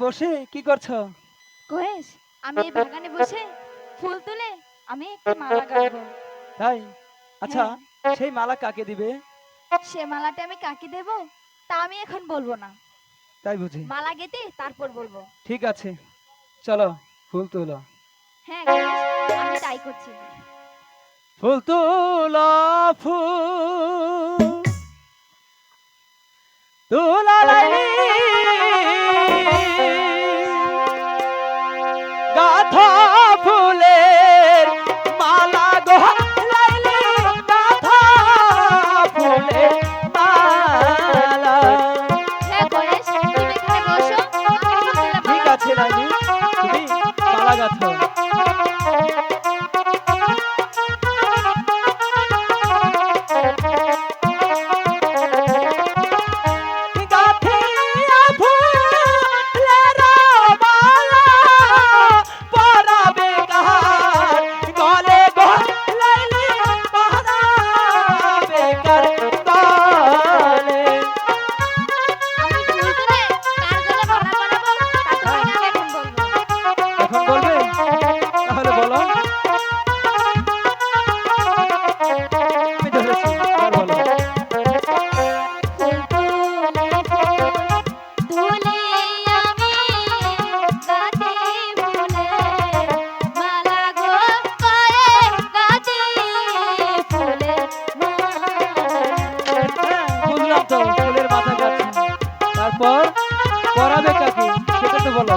কি করছ? কোয়েস আমি এই বাগানে বসে ফুল তুলে আমি একটি মালা গাঁথবো। তাই? আচ্ছা হ্যাঁ। সেই মালা কাকে দিবে? সে মালাটা আমি কাকে দেব তা আমি এখন বলব না। তাই বুঝি। মালা গেতে তারপর বলব। ঠিক আছে। চলো ফুল তুলো। হ্যাঁ আমি তাই করছি। ফুল তুলো ফুল। তুলা লাইলি মালা